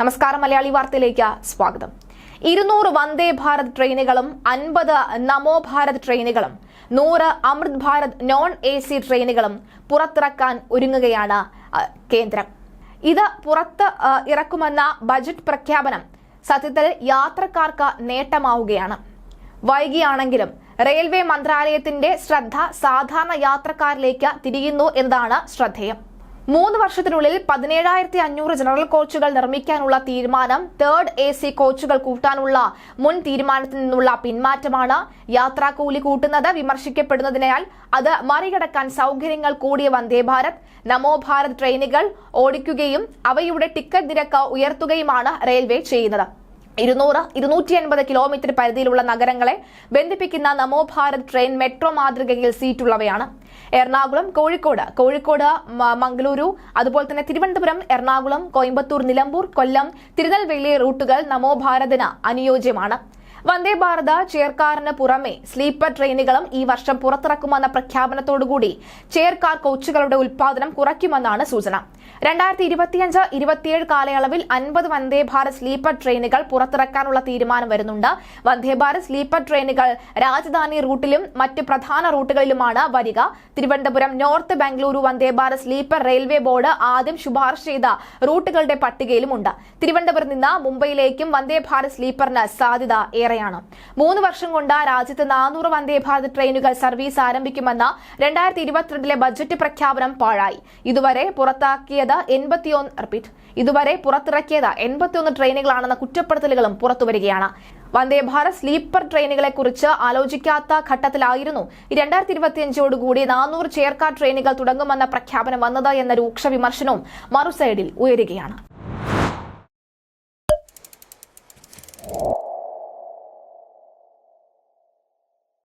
നമസ്കാരം മലയാളി വാർത്തയിലേക്ക് സ്വാഗതം. ഇരുന്നൂറ് വന്ദേ ഭാരത് ട്രെയിനുകളും അൻപത് നമോ ഭാരത് ട്രെയിനുകളും നൂറ് Amrit Bharat non A C ട്രെയിനുകളും പുറത്തിറക്കാൻ ഒരുങ്ങുകയാണ് കേന്ദ്രം. ഇത് പുറത്ത് ഇറക്കുമെന്ന ബജറ്റ് പ്രഖ്യാപനം സത്യത്തിൽ യാത്രക്കാർക്ക് നേട്ടമാവുകയാണ്. വൈകിയാണെങ്കിലും റെയിൽവേ മന്ത്രാലയത്തിന്റെ ശ്രദ്ധ സാധാരണ യാത്രക്കാരിലേക്ക് തിരിയുന്നു എന്നതാണ് ശ്രദ്ധേയം. മൂന്ന് വർഷത്തിനുള്ളിൽ പതിനേഴായിരത്തി അഞ്ഞൂറ് ജനറൽ കോച്ചുകൾ നിർമ്മിക്കാനുള്ള തീരുമാനം തേർഡ് എ സി കോച്ചുകൾ കൂട്ടാനുള്ള മുൻ തീരുമാനത്തിൽ നിന്നുള്ള പിന്മാറ്റമാണ്. യാത്രാക്കൂലി കൂട്ടുന്നത് വിമർശിക്കപ്പെടുന്നതിനാൽ അത് മറികടക്കാൻ സൗകര്യങ്ങൾ കൂടിയ വന്ദേ ഭാരത്. നമോ ഭാരത് ട്രെയിനുകൾ ഓടിക്കുകയും അവയുടെ ടിക്കറ്റ് നിരക്ക് ഉയർത്തുകയുമാണ് റെയിൽവേ ചെയ്യുന്നത്. ഇരുന്നൂറ് ഇരുന്നൂറ്റി അൻപത് കിലോമീറ്റർ പരിധിയിലുള്ള നഗരങ്ങളെ ബന്ധിപ്പിക്കുന്ന നമോ ഭാരത് ട്രെയിൻ മെട്രോ മാതൃകയിൽ സീറ്റുള്ളവയാണ്. എറണാകുളം കോഴിക്കോട് കോഴിക്കോട് മംഗളൂരു അതുപോലെ തന്നെ തിരുവനന്തപുരം എറണാകുളം കോയമ്പത്തൂർ നിലമ്പൂർ കൊല്ലം തിരുനെൽവേലി റൂട്ടുകൾ നമോ ഭാരതിന് അനുയോജ്യമാണ്. വന്ദേ ഭാരത ചെയർകാറിന് പുറമെ സ്ലീപ്പർ ട്രെയിനുകളും ഈ വർഷം പുറത്തിറക്കുമെന്ന പ്രഖ്യാപനത്തോടുകൂടി ചെയർകാർ കോച്ചുകളുടെ ഉൽപാദനം കുറയ്ക്കുമെന്നാണ് സൂചന. രണ്ടായിരത്തി ഇരുപത്തിയഞ്ച് ഇരുപത്തിയേഴ് കാലയളവിൽ അൻപത് വന്ദേ ഭാരത് സ്ലീപ്പർ ട്രെയിനുകൾ പുറത്തിറക്കാനുള്ള തീരുമാനം വരുന്നുണ്ട് വന്ദേ ഭാരത് സ്ലീപ്പർ ട്രെയിനുകൾ രാജധാനി റൂട്ടിലും മറ്റ് പ്രധാന റൂട്ടുകളിലുമാണ് വരിക. Thiruvananthapuram north Bengaluru Vande Bharat sleeper railway board ആദ്യം ശുപാർശ ചെയ്ത റൂട്ടുകളുടെ പട്ടികയിലുമുണ്ട്. തിരുവനന്തപുരം നിന്ന് മുംബൈയിലേക്കും വന്ദേ ഭാരത് സ്ലീപ്പറിന് സാധ്യത ഏറെയാണ്. മൂന്ന് വർഷം കൊണ്ട് രാജ്യത്ത് നാനൂറ് വന്ദേ ഭാരത് ട്രെയിനുകൾ സർവീസ് ആരംഭിക്കുമെന്ന രണ്ടായിരത്തി ഇരുപത്തിരണ്ടിലെ ബജറ്റ് പ്രഖ്യാപനം പാഴായി. ഇതുവരെ പുറത്താക്കിയത് എൺപത്തിയൊന്ന് റിപ്പീറ്റ് ഇതുവരെ പുറത്തിറക്കിയത് എൺപത്തിയൊന്ന് ട്രെയിനുകളാണെന്ന കുറ്റപ്പെടുത്തലുകളും പുറത്തുവരികയാണ്. വന്ദേ ഭാരത് സ്ലീപ്പർ ട്രെയിനുകളെ കുറിച്ച് ആലോചിക്കാത്ത ഘട്ടത്തിലായിരുന്നു രണ്ടായിരത്തി ഇരുപത്തിയഞ്ചോടുകൂടി നാനൂറ് ചേർക്കാർ ട്രെയിനുകൾ തുടങ്ങുമെന്ന പ്രഖ്യാപനം വന്നത് എന്ന രൂക്ഷ വിമർശനവും മറുസൈഡിൽ ഉയരുകയാണ്.